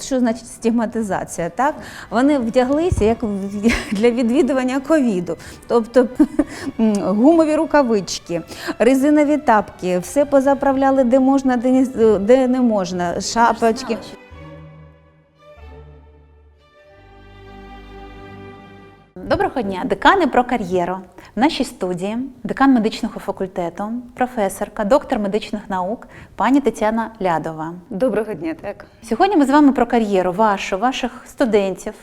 Що значить стигматизація? Так вони вдяглися як для відвідування ковіду, тобто гумові рукавички, резинові тапки, все позаправляли, де можна, де не, де не можна, шапочки. Доброго дня, декани про кар'єру. В нашій студії декан медичного факультету, професорка, доктор медичних наук, пані Тетяна Лядова. Доброго дня, так. Сьогодні ми з вами про кар'єру вашу, ваших студентів,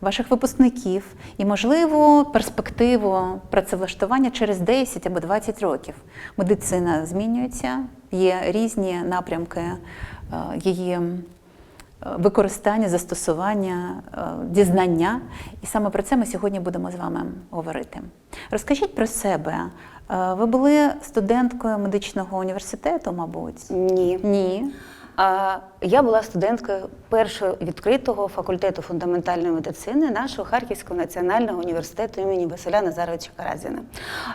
ваших випускників і, можливо, перспективу працевлаштування через 10 або 20 років. Медицина змінюється, є різні напрямки е, її використання, застосування, е, дізнання. І саме про це ми сьогодні будемо з вами говорити. Розкажіть про себе. Е, Ви були студенткою медичного університету, мабуть? Ні. Ні. А, Я була студенткою першого відкритого факультету фундаментальної медицини нашого Харківського національного університету імені Василя Назаровича Каразіна.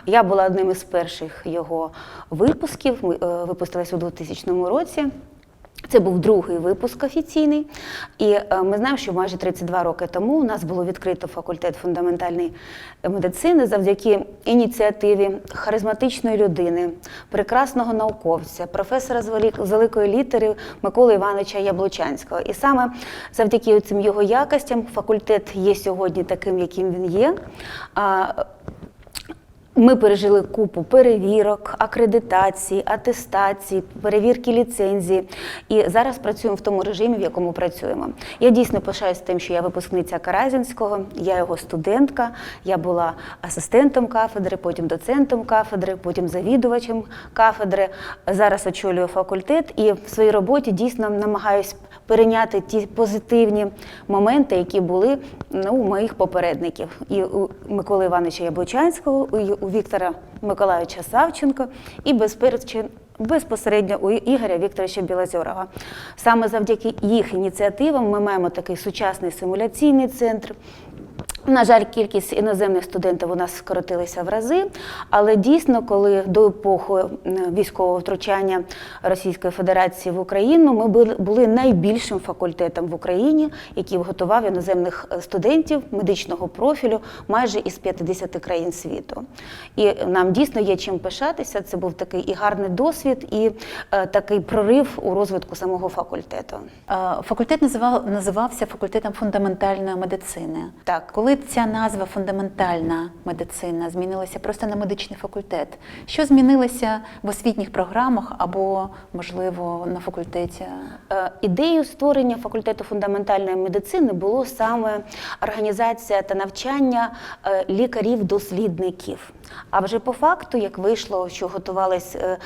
Я була одним із перших його випусків. Ми е, випустились у 2000 році. Це був другий випуск офіційний, і е, ми знаємо, що майже 32 роки тому у нас було відкрито факультет фундаментальної медицини завдяки ініціативі харизматичної людини, прекрасного науковця, професора з великої літери Миколи Івановича Яблучанського. І саме завдяки цим його якостям факультет є сьогодні таким, яким він є. Ми пережили купу перевірок, акредитацій, атестацій, перевірки ліцензії. І зараз працюємо в тому режимі, в якому працюємо. Я дійсно пишаюсь тим, що я випускниця Каразінського, я його студентка, я була асистентом кафедри, потім доцентом кафедри, потім завідувачем кафедри. Зараз очолюю факультет і в своїй роботі дійсно намагаюсь перейняти ті позитивні моменти, які були ну, у моїх попередників. І у Миколи Івановича Яблучанського, і у Віктора Миколайовича Савченко, і безпосередньо у Ігоря Вікторовича Білозорова. Саме завдяки їх ініціативам ми маємо такий сучасний симуляційний центр. На жаль, кількість іноземних студентів у нас скоротилася в рази, але дійсно, коли до епохи військового втручання Російської Федерації в Україну, ми були- найбільшим факультетом в Україні, який готував іноземних е, студентів медичного профілю майже із 50 країн світу. І нам дійсно є чим пишатися. Це був такий і гарний досвід, і е, такий прорив у розвитку самого факультету. Е, Факультет називав, називався факультетом фундаментальної медицини. Так. Коли ця назва фундаментальна медицина змінилася просто на медичний факультет, що змінилося в освітніх програмах або, можливо, на факультеті? Е, Ідеєю створення факультету фундаментальної медицини було саме організація та навчання е, лікарів-дослідників. А вже по факту, як вийшло, що готувались е,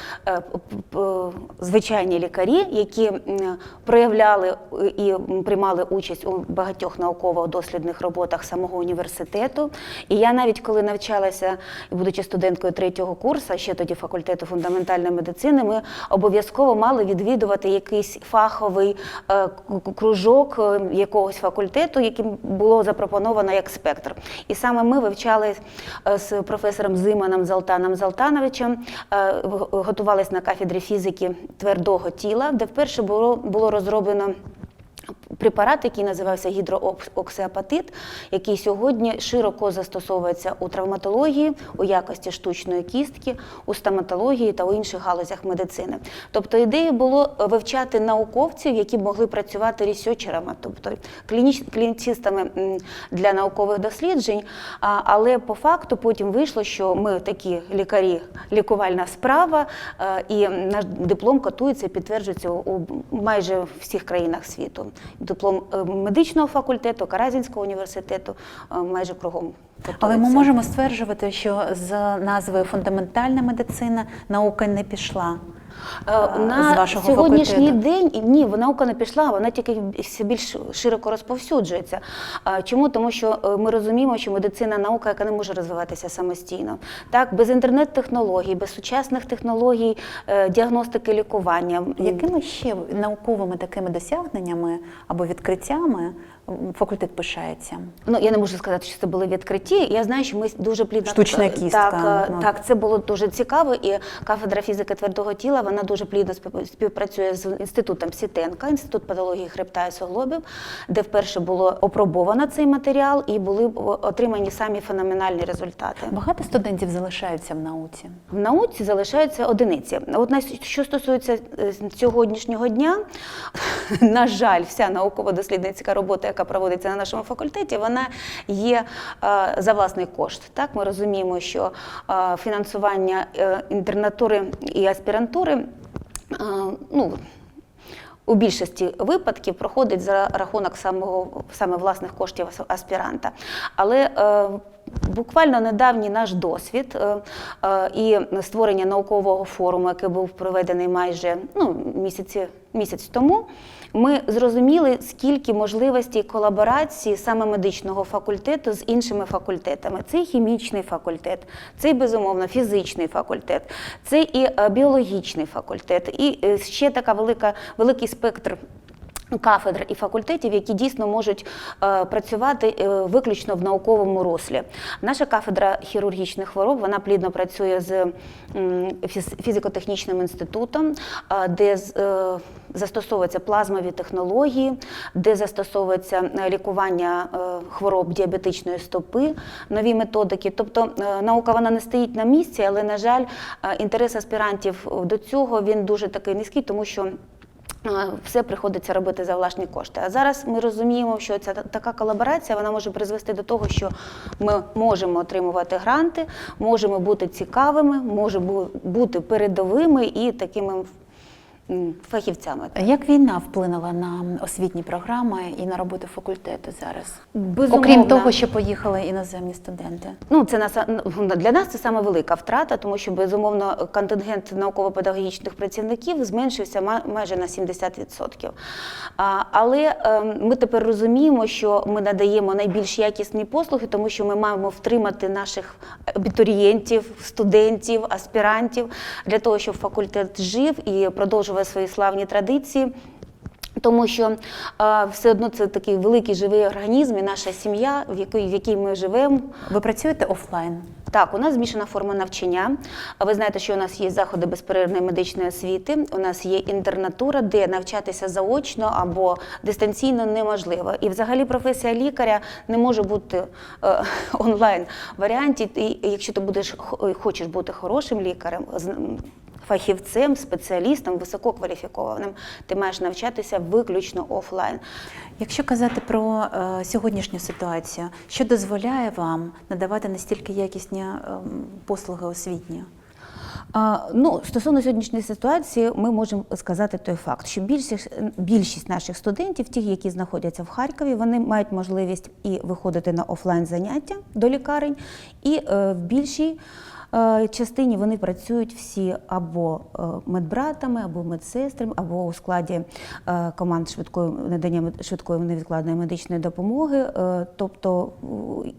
звичайні лікарі, які проявляли і приймали участь у багатьох науково-дослідних роботах самого університету. І я навіть коли навчалася, будучи студенткою третього курсу, ще тоді факультету фундаментальної медицини, ми обов'язково мали відвідувати якийсь фаховий е, кружок е, якогось факультету, яким було запропоновано як спектр. І саме ми вивчали е, з професором Зиманом Залтаном Залтановичем, готувались на кафедрі фізики твердого тіла, де вперше було, було розроблено препарат, який називався гідрооксиапатит, який сьогодні широко застосовується у травматології, у якості штучної кістки, у стоматології та у інших галузях медицини. Тобто ідея було вивчати науковців, які могли працювати ресерчерами, тобто клініцистами для наукових досліджень. Але по факту потім вийшло, що ми такі лікарі, лікувальна справа, е, і наш диплом котується і підтверджується у майже всіх країнах світу. Диплом е, медичного факультету, Каразінського університету е, майже кругом. Але ми можемо стверджувати, що з назвою фундаментальна медицина наука не пішла. Е, а, На з вашого сьогоднішній факультету. день ні, наука не пішла, вона тільки все більш широко розповсюджується. Чому? Тому що е, ми розуміємо, що медицина наука, яка не може розвиватися самостійно. Так, без інтернет-технологій, без сучасних технологій е, діагностики лікування. Якими ще науковими такими досягненнями або відкриттями факультет пишається? Ну я не можу сказати, що це були відкриті. Я знаю, що ми дуже плідно Штучна кістка, Так, е, ну. так, це було дуже цікаво. І кафедра фізики твердого тіла. Вона дуже плідно співпрацює з інститутом Сітенка, інститут патології хребта і суглобів, де вперше було опробовано цей матеріал і були отримані самі феноменальні результати. Багато студентів залишаються в науці. В науці залишаються одиниці. От на що стосується е, сьогоднішнього дня, на жаль, вся науково-дослідницька робота, яка проводиться на нашому факультеті, вона є е, за власний кошт. Так, ми розуміємо, що е, фінансування е, інтернатури і аспірантури. Ну, у більшості випадків проходить за рахунок самого саме власних коштів аспіранта. Але е, буквально недавній наш досвід е, е, і створення наукового форуму, який був проведений майже ну, місяці, місяць тому. Ми зрозуміли, скільки можливостей колаборації саме медичного факультету з іншими факультетами. Це і хімічний факультет, це і, безумовно фізичний факультет, це і е, біологічний факультет, і ще така велика, великий спектр. Кафедр і факультетів, які дійсно можуть е, працювати е, виключно в науковому руслі. Наша кафедра хірургічних хвороб вона плідно працює з фіз- фізико-технічним інститутом, е, де е, застосовуються плазмові технології, де застосовується е, лікування е, хвороб діабетичної стопи, нові методики. Тобто е, наука вона не стоїть на місці, але на жаль, е, інтерес аспірантів до цього він дуже такий низький, тому що. Все приходиться робити за власні кошти. А зараз ми розуміємо, що ця та- така колаборація вона може призвести до того, що ми можемо отримувати гранти, можемо бути цікавими, можемо бути передовими і такими фахівцями. Як війна вплинула на освітні програми і на роботу факультету зараз? Безумовно. Окрім того, що поїхали іноземні студенти. Ну, це наса- ну, для нас це саме велика втрата, тому що безумовно контингент науково-педагогічних працівників зменшився майже на 70%. А, Але ем, ми тепер розуміємо, що ми надаємо найбільш якісні послуги, тому що ми маємо втримати наших абітурієнтів, студентів, аспірантів для того, щоб факультет жив і продовжував свої славні традиції. Тому що е, все одно це такий великий живий організм, і наша сім'я, в якій, в якій ми живемо. Ви працюєте офлайн? Так, у нас змішана форма навчання. Ви знаєте, що у нас є заходи безперервної медичної освіти. У нас є інтернатура, де навчатися заочно або дистанційно неможливо. І взагалі професія лікаря не може бути е, онлайн варіанті. І якщо ти будеш хо- хочеш бути хорошим лікарем, фахівцем, спеціалістом, висококваліфікованим, ти маєш навчатися виключно офлайн. Якщо казати про е, сьогоднішню ситуацію, що дозволяє вам надавати настільки якісні ем, послуги освітні? А, Ну, стосовно сьогоднішньої ситуації, ми можемо сказати той факт, що більшість, більшість наших студентів, ті, які знаходяться в Харкові, вони мають можливість і виходити на офлайн заняття до лікарень, і е, в більшій е, частині вони працюють всі або е, медбратами, або медсестрами, або у складі е, команд швидкої надання швидкої невідкладної медичної допомоги, е, тобто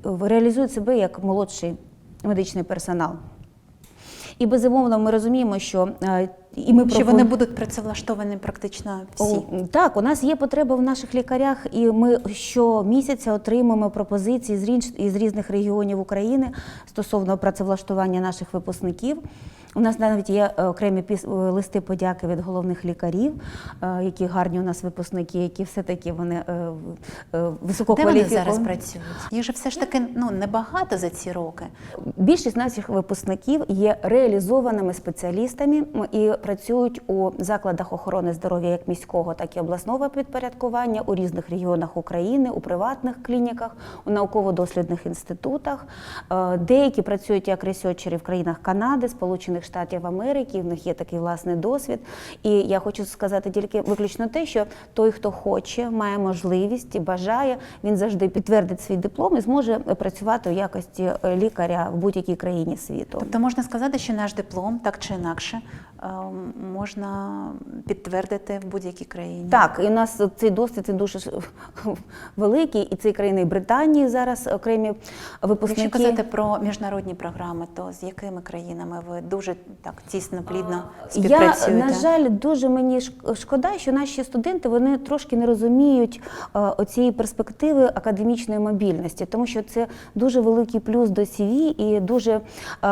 е, реалізують себе як молодший медичний персонал. І безумовно, ми розуміємо, що е, і ми Що пропон- вони будуть працевлаштовані практично всі? О, Так, у нас є потреба в наших лікарях, і ми щомісяця отримуємо пропозиції з різних регіонів України стосовно працевлаштування наших випускників. У нас навіть є е, окремі е, листи подяки від головних лікарів, е, які гарні у нас випускники, які все-таки вони е, в- е, Де вони зараз працюють? Їх же все ж таки ну небагато за ці роки. Більшість наших випускників є реалізованими спеціалістами і працюють у закладах охорони здоров'я як міського, так і обласного підпорядкування у різних регіонах України, у приватних клініках, у науково-дослідних інститутах. Деякі працюють як ресерчери в країнах Канади, Сполучених Штатів Америки. В них є такий власний досвід. І я хочу сказати тільки виключно те, що той, хто хоче, має можливість і бажає, він завжди підтвердить свій диплом і зможе працювати в якості е, лікаря в будь-якій країні світу. Тобто можна сказати, що наш диплом так чи інакше ем, можна підтвердити в будь-якій країні. Так, і у нас цей досвід він дуже великий, і це країни Британії зараз окремі випускники. Якщо казати про міжнародні програми, то з якими країнами ви дуже дуже так тісно, плідно Я, на жаль, дуже мені шкода, що наші студенти вони трошки не розуміють е, оцієї перспективи академічної мобільності, тому що це дуже великий плюс до CV і дуже е,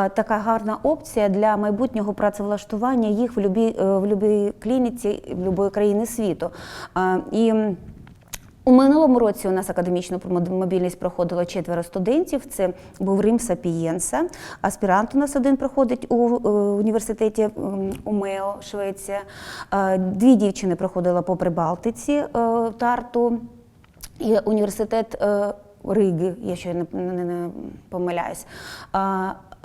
така гарна опція для майбутнього працевлаштування їх в любій, е, в любій клініці в будь-якої країни світу. І у минулому році у нас академічну мобільність проходило четверо студентів. Це був Рим Сапієнса. Аспірант у нас один проходить у е, університеті УМЕО, Швеція. Е, Дві дівчини проходили по Прибалтиці е, Тарту. І університет Риги, якщо я не помиляюсь.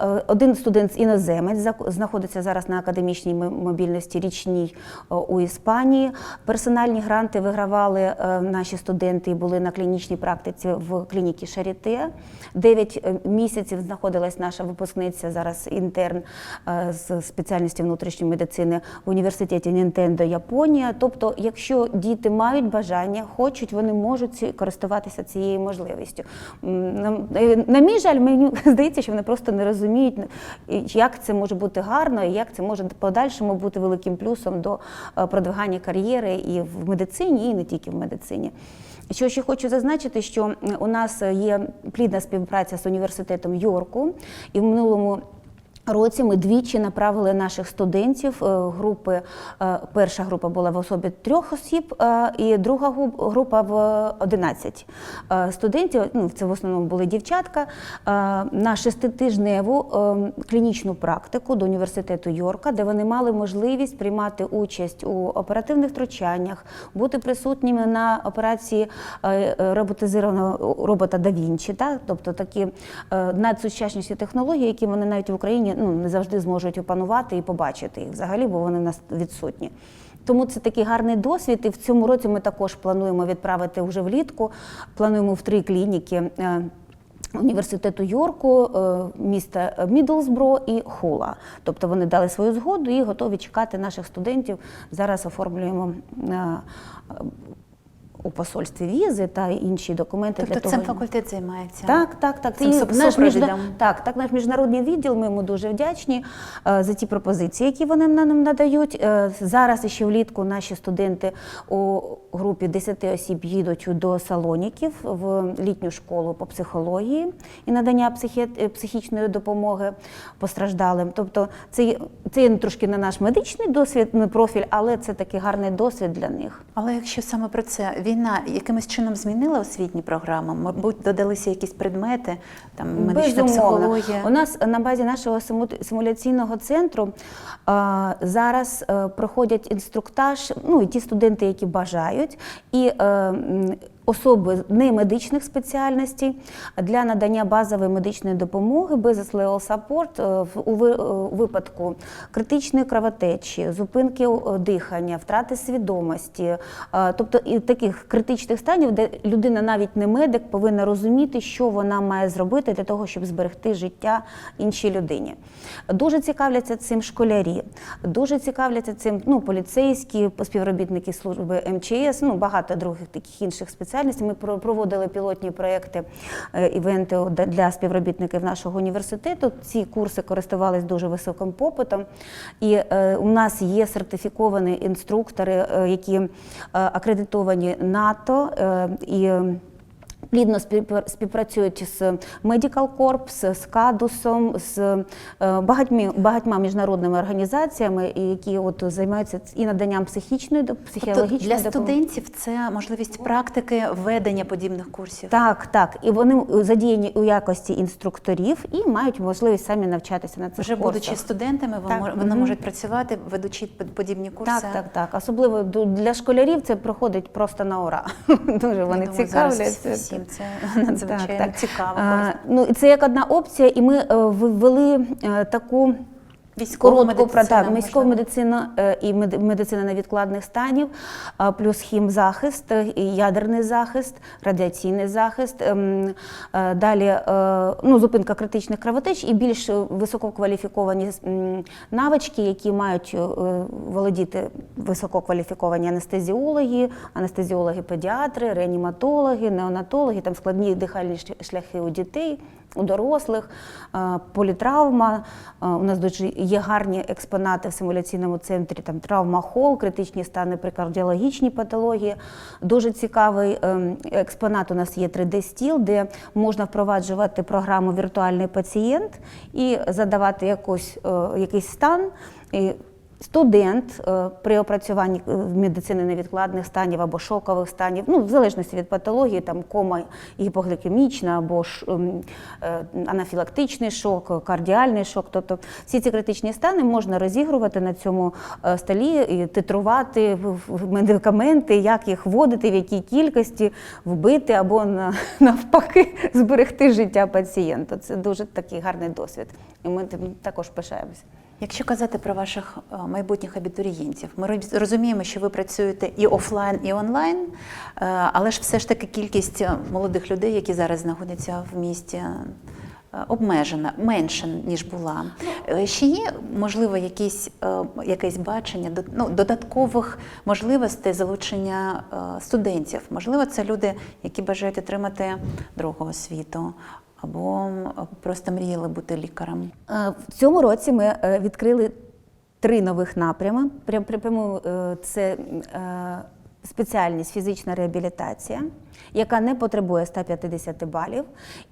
Е, Один студент іноземець знаходиться зараз на академічній мобільності річній е, у Іспанії. Персональні гранти вигравали е, наші студенти і були на клінічній практиці в клініці Шаріте. Дев'ять місяців знаходилась наша випускниця, зараз інтерн з спеціальності внутрішньої медицини в університеті Нінтендо Японія. Тобто, якщо діти мають бажання, хочуть, вони можуть користуватися цією можливістю. На мій жаль, мені здається, що вони просто не розуміють, і як це може бути гарно, і як це може подальшому бути великим плюсом до е, продвигання кар'єри і в медицині, і не тільки в медицині. Що ще хочу зазначити, що у нас є плідна співпраця з університетом Йорку, і в минулому році ми двічі направили наших студентів е, групи. е, Перша група була в особі трьох осіб, е, і друга група в 11 е, студентів. Ну, це в основному були дівчатка. На шеститижневу клінічну практику до університету Йорка, де вони мали можливість приймати участь у оперативних втручаннях, бути присутніми на операції роботизованого робота да Вінчі, так? тобто такі надсучасніші технології, які вони навіть в Україні ну, не завжди зможуть опанувати і побачити їх взагалі, бо вони нас відсутні. Тому це такий гарний досвід. І в цьому році ми також плануємо відправити вже влітку. Плануємо в три клініки. е, Університету Йорку, е, міста Мідлсбро і Хула. Тобто вони дали свою згоду і готові чекати наших студентів. Зараз оформлюємо е, у посольстві візи та інші документи Тобто для того. цим факультет займається? Так, так, так. Цим І наш міжна- Так, так, наш міжнародний відділ. Ми йому дуже вдячні е, за ті пропозиції, які вони нам надають. Е, Зараз ще влітку наші студенти у групі 10 осіб їдуть до Салоніків в літню школу по психології і надання психі- е, психічної допомоги постраждалим. Тобто, це, є- це трошки не наш медичний досвід, не профіль, але це такий гарний досвід для них. Але якщо саме про це війна якимось чином змінила освітні програми, мабуть, додалися якісь предмети, там медична психологія. У нас на базі нашого симуляційного центру а, зараз а, проходять інструктаж, ну і ті студенти, які бажають, і е, м, особи не медичних спеціальностей для надання базової медичної допомоги level support е, у е, випадку критичної кровотечі, зупинки е, дихання, втрати свідомості, тобто і таких критичних станів, де людина навіть не медик повинна розуміти, що вона має зробити для того, щоб зберегти життя іншій людині. Дуже цікавляться цим школярі, дуже цікавляться цим ну, поліцейські, співробітники служби МЧС, ну багато других таких інших спеціальностей. Ми про- проводили пілотні проекти, е, івенти для- співробітників нашого університету. Ці курси користувались дуже високим попитом. І е, у нас є сертифіковані інструктори, е, які акредитовані НАТО і. Плідно співпра- співпрацюють з Medical Corps, з Кадусом, з е, багатьма, багатьма міжнародними організаціями, які от займаються і наданням психічної доп- Тобто для допомоги. студентів це можливість практики ведення подібних курсів. Так, так. І вони задіяні у якості інструкторів і мають можливість самі навчатися на цих Вже курсах. будучи студентами, Так, вони можуть працювати, ведучи под- подібні курси. Так, так, так. Особливо для школярів це проходить просто на ура. Дуже вони цікавляться. Це надзвичайно Так, так. цікаво. А, корисно. Ну, це як одна опція, і ми е, ввели е, таку Військова медицина, так, військова медицина е, і медицина невідкладних станів, плюс хімзахист, е, ядерний захист, радіаційний захист. ем, е, Далі е, ну, зупинка критичних кровотеч і більш е, висококваліфіковані навички, які мають е, володіти висококваліфіковані анестезіологи, анестезіологи-педіатри, реаніматологи, неонатологи, там складні дихальні шляхи у дітей. У дорослих, е, політравма. Е, У нас дуже є гарні експонати в симуляційному центрі, там травма хол, критичні стани при кардіологічній патології. Дуже цікавий ем, експонат у нас є 3D-стіл, де можна впроваджувати програму віртуальний пацієнт і задавати якось, е, якийсь стан. І Студент е, при опрацюванні е, медицини невідкладних станів або шокових станів, ну в залежності від патології, там кома гіпоглікемічна або ж, ем, е, анафілактичний шок, кардіальний шок. Тобто всі ці критичні стани можна розігрувати на цьому столі і титрувати в- в медикаменти, як їх вводити, в якій кількості вбити або на- навпаки зберегти життя пацієнта. Це дуже такий гарний досвід. І ми тим також пишаємося. Якщо казати про ваших е, майбутніх абітурієнтів, ми розуміємо, що ви працюєте і офлайн, і онлайн, е, але ж все ж таки кількість е, молодих людей, які зараз знаходяться в місті, обмежена, менша, ніж була. Ще є, можливо, якісь, якесь бачення ну, додаткових можливостей залучення студентів? Можливо, це люди, які бажають отримати другу освіту. Або просто мріяли бути лікарем. Е, В цьому році ми е, відкрили три нових напрями. Прям- Прямо е, це спеціальність фізична реабілітація, яка не потребує 150 балів.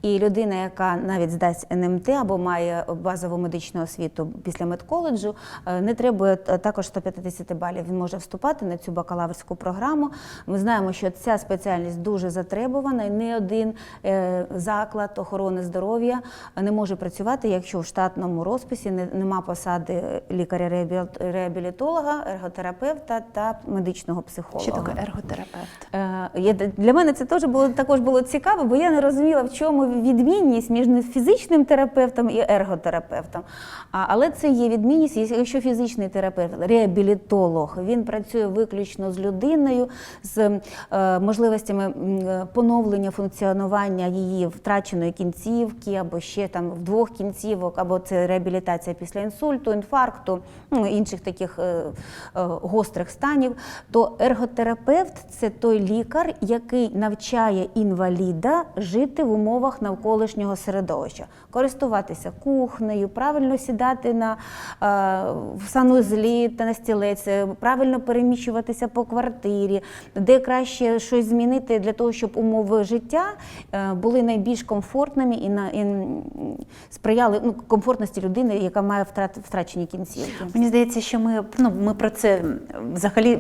І людина, яка навіть здасть НМТ або має базову медичну освіту після медколеджу, е, не требує також 150 балів. Він може вступати на цю бакалаврську програму. Ми знаємо, що ця спеціальність дуже затребувана, і ні один е, заклад охорони здоров'я не може працювати, якщо в штатному розписі не- нема посади лікаря-реабілітолога, ерготерапевта та медичного психолога. Що таке ерготерапевт? Е, Для мене це теж було також було цікаво, бо я не розуміла, в чому відмінність між фізичним терапевтом і ерготерапевтом. А, Але це є відмінність, якщо фізичний терапевт, реабілітолог, він працює виключно з людиною, з е, можливостями е, поновлення функціонування її втраченої кінцівки, або ще там в двох кінцівок, або це реабілітація після інсульту, інфаркту, ну, інших таких е, е, гострих станів, то ерготерапевт це той лікар, який навчає інваліда жити в умовах навколишнього середовища, користуватися кухнею, правильно сідати на е, в санузлі та на стілець, е, правильно переміщуватися по квартирі, де краще щось змінити для того, щоб умови життя е, були найбільш комфортними і на і сприяли ну, комфортності людини, яка має втрат, втрачені кінцівки. Мені здається, що ми ну ми про це взагалі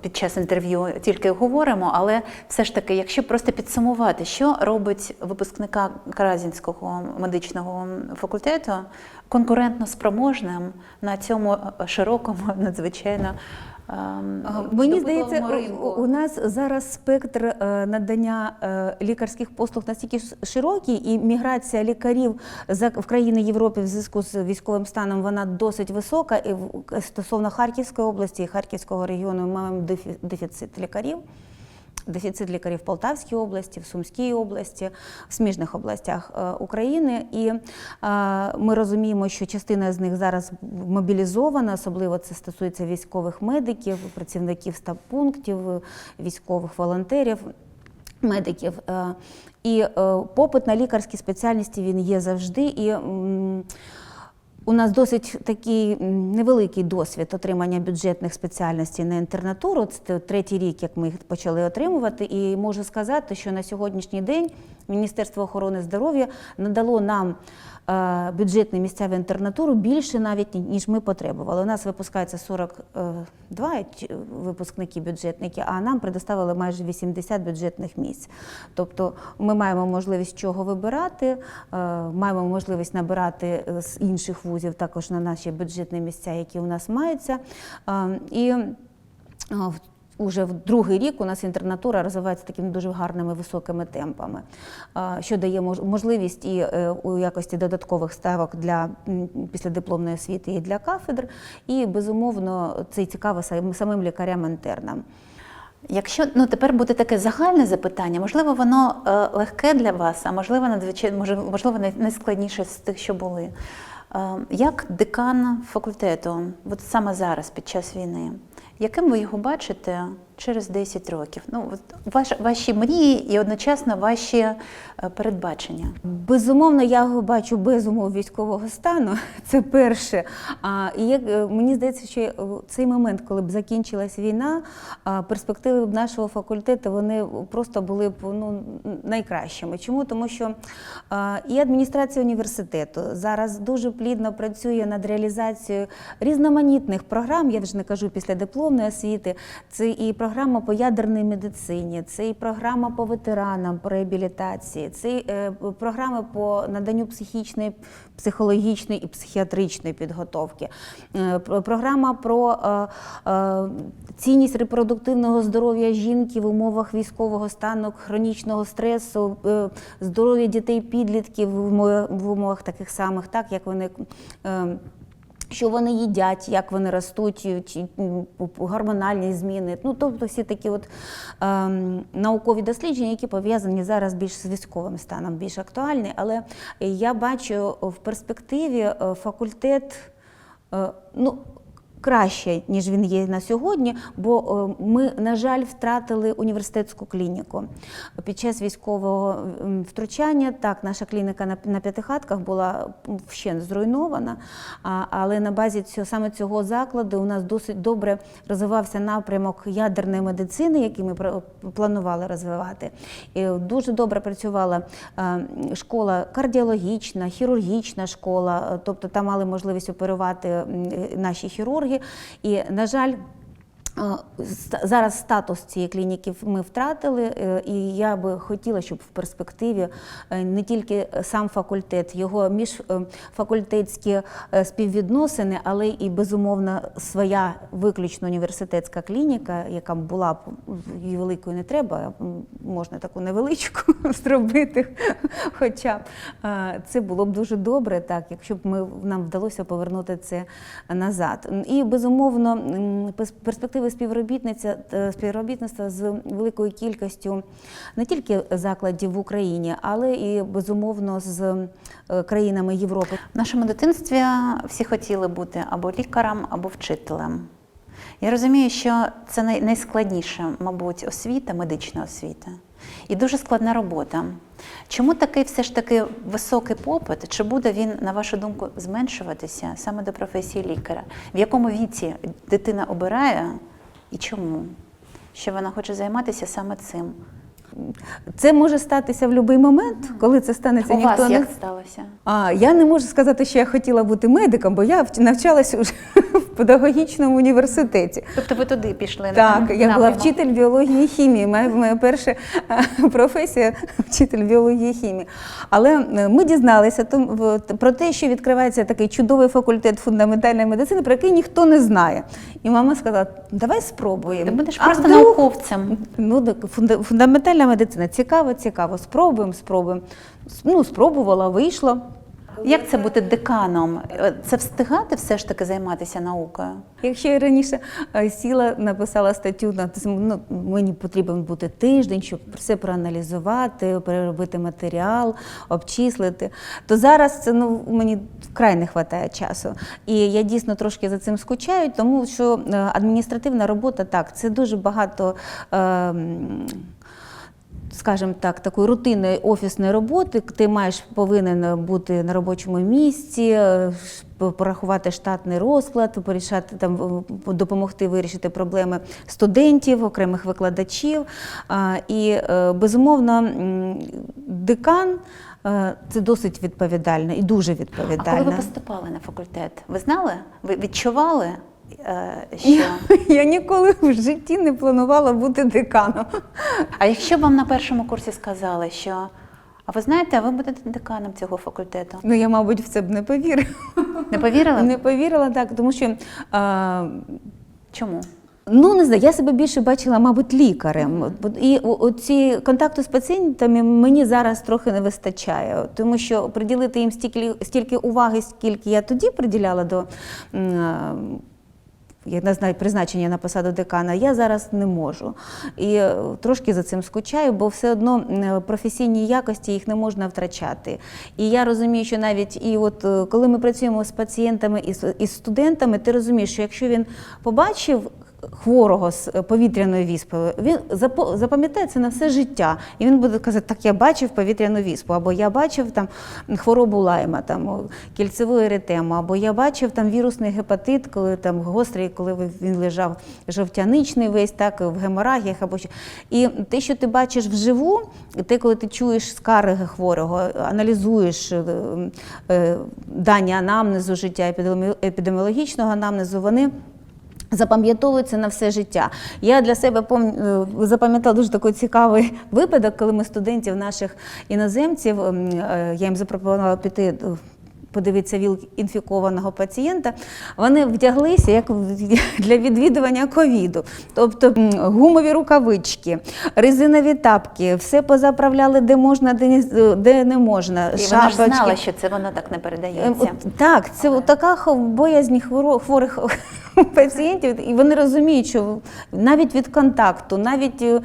під час інтерв'ю тільки говоримо, але все ж таки, якщо просто підсумувати, що робить випускника Каразінського медичного факультету конкурентно спроможним на цьому е, широкому, надзвичайно ем, Мені здається, ринку. у, нас зараз спектр е, надання е, лікарських послуг настільки широкий, і міграція лікарів в країни Європи в зв'язку з військовим станом вона досить висока. І стосовно Харківської області і Харківського регіону ми маємо дефі- дефіцит лікарів. Дефіцит лікарів в Полтавській області, в Сумській області, в сміжних областях е, України. І е, ми розуміємо, що частина з них зараз мобілізована, особливо це стосується військових медиків, працівників стаб-пунктів, військових волонтерів. Медиків Е, і попит на лікарські спеціальності він є завжди. І у нас досить такий невеликий досвід отримання бюджетних спеціальностей на інтернатуру. Це третій рік, як ми їх почали отримувати. І можу сказати, що на сьогоднішній день Міністерство охорони здоров'я надало нам бюджетні місця інтернатуру більше навіть ніж ми потребували. У нас випускається 42 ч- випускники бюджетники, а нам предоставили майже 80 бюджетних місць. Тобто ми маємо можливість чого вибирати, е, маємо можливість набирати е, з інших вузів також на наші бюджетні місця, які у нас маються. Е, І е, Уже в другий рік у нас інтернатура розвивається такими дуже гарними високими темпами, що дає можливість і е, у якості додаткових ставок для післядипломної освіти і для кафедр, і безумовно це цікаво самим лікарям-інтернам. Якщо ну тепер буде таке загальне запитання, можливо, воно е, легке для вас, а можливо, надзвичайно можливо, найскладніше з тих, що були. Е, як декан факультету, от саме зараз, під час війни, яким ви його бачите через 10 років? Ну, ваш, ваші мрії і одночасно ваші е, передбачення. Безумовно, я його бачу без умов військового стану. Це перше. А, і як е, мені здається, що е, цей момент, коли б закінчилась війна, перспективи б нашого факультету вони просто були б ну, найкращими. Чому? Тому що а, і адміністрація університету зараз дуже плідно працює над реалізацією різноманітних програм. Я вже не кажу після дипломної освіти. Це і програма по ядерній медицині, це і програма по ветеранам, по реабілітації, це і, е, програми по наданню психічної, психологічної і психіатричної підготовки. Е, про- Програма про е, цінність репродуктивного здоров'я жінки в умовах військового стану, хронічного стресу, здоров'я дітей підлітків в умо- в умовах таких самих, так як вони. Е, що вони їдять, як вони ростуть, чи гормональні зміни. Ну, тобто всі такі от ем, наукові дослідження, які пов'язані зараз більш з військовим станом, більш актуальні. Але я бачу в перспективі е, факультет. е, ну, краще, ніж він є на сьогодні, бо е, ми, на жаль, втратили університетську клініку. Під час військового втручання так, наша клініка на, п'ятихатках була вщент зруйнована, але на базі цього, саме цього закладу у нас досить добре розвивався напрямок ядерної медицини, який ми планували розвивати. І дуже добре працювала е, школа кардіологічна, хірургічна школа, е, тобто там мали можливість оперувати наші хірурги. І, на жаль, Зараз статус цієї клініки ми втратили, е, і я би хотіла, щоб в перспективі е, не тільки сам факультет, його міжфакультетські е, співвідносини, але і безумовно своя виключно університетська клініка, яка була б її великою не треба, можна таку невеличку зробити. Хоча це було б дуже добре, так, якщо б ми нам вдалося повернути це назад. І безумовно, перспективи співробітниця е, співробітництва з великою кількістю не тільки закладів в Україні, але і безумовно з е, країнами Європи. В нашому дитинстві всі хотіли бути або лікарем, або вчителем. Я розумію, що це найскладніша, мабуть, освіта, медична освіта. І дуже складна робота. Чому такий все ж таки високий попит? Чи буде він, на вашу думку, зменшуватися саме до професії лікаря? В якому віці дитина обирає і чому? Що вона хоче займатися саме цим? Це може статися в будь-який момент, коли це станеться, У ніхто вас не як сталося? А я не можу сказати, що я хотіла бути медиком, бо я навчалася вже в педагогічному університеті. Тобто ви туди пішли? Так, на- я була напрямок? вчитель біології і хімії. Моя, моя перша професія вчитель біології і хімії. Але е, ми дізналися про те, що відкривається такий чудовий факультет фундаментальної медицини, про який ніхто не знає. І мама сказала: давай спробуємо. Ти будеш А просто вдруг? науковцем. Ну, так, фунда- фундаментальна медицина цікаво, цікаво. Спробуємо, спробуємо. Ну, спробувала, вийшло. Як це бути деканом? Е, Це встигати все ж таки займатися наукою? Якщо я раніше е, сіла, написала статтю, на ну, мені потрібен бути тиждень, щоб все проаналізувати, переробити матеріал, обчислити, то зараз це ну, мені вкрай не вистачає часу. І я дійсно трошки за цим скучаю, тому що е, адміністративна робота так, це дуже багато. е, скажімо так, такої рутинної офісної роботи. Ти маєш повинен бути на робочому місці, е, порахувати штатний розклад, порішати там допомогти вирішити проблеми студентів, окремих викладачів. І е, безумовно, декан. е, Це досить відповідально і дуже А коли ви поступали на факультет, ви знали? Ви відчували, що Я ніколи в житті не планувала бути деканом. а якщо б вам на першому курсі сказали, що а ви знаєте, ви будете деканом цього факультету? Ну я, мабуть, в це б не повірила. Не повірили? Не повірила так, тому що. А, Чому? Ну, не знаю, я себе більше бачила, мабуть, лікарем. І ці контакту з пацієнтами мені зараз трохи не вистачає, тому що приділити їм стільки, стільки уваги, скільки я тоді приділяла до. М, а, Я не знаю призначення на посаду декана, я зараз не можу. І е, трошки за цим скучаю, бо все одно професійні якості їх не можна втрачати. І я розумію, що навіть і от е, коли ми працюємо з пацієнтами і з студентами, ти розумієш, що якщо він побачив хворого з повітряною віспою, він запам'ятає це на все життя. І він буде казати, так я бачив повітряну віспу, або я бачив там хворобу лайма, там кільцеву еретему, або я бачив там вірусний гепатит, коли там гострий, коли він лежав жовтяничний весь, так в геморагіях або що. І те, що ти бачиш вживу, те, коли ти чуєш скарги хворого, аналізуєш е, е, дані анамнезу життя епідеміологічного анамнезу, вони. Запам'ятовується на все життя. Я для себе е, запам'ятала дуже такий цікавий випадок, коли ми студентів наших іноземців, ем, е, я їм запропонувала піти. Подивитися віл інфікованого пацієнта, вони вдяглися як для відвідування ковіду. Тобто гумові рукавички, резинові тапки, все позаправляли, де можна, де не, де не можна. І вона ж знала, що це воно так не передається. Так, це от така боязнь хворих пацієнтів, і вони розуміють, що навіть від контакту, навіть е,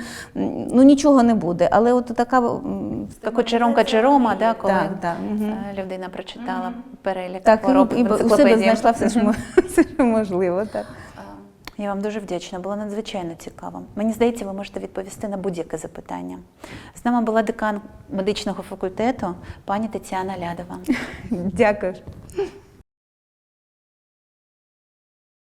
ну нічого не буде. Але от така Джеромка Джерома, да, коли Так, так, е, людина прочитала перелік так хвороб і в у себе знайшла все, що все, що можливо. Так. Я вам дуже вдячна, було надзвичайно цікаво. Мені здається, ви можете відповісти на будь-яке запитання. З нами була декан медичного факультету пані Тетяна Лядова. Дякую.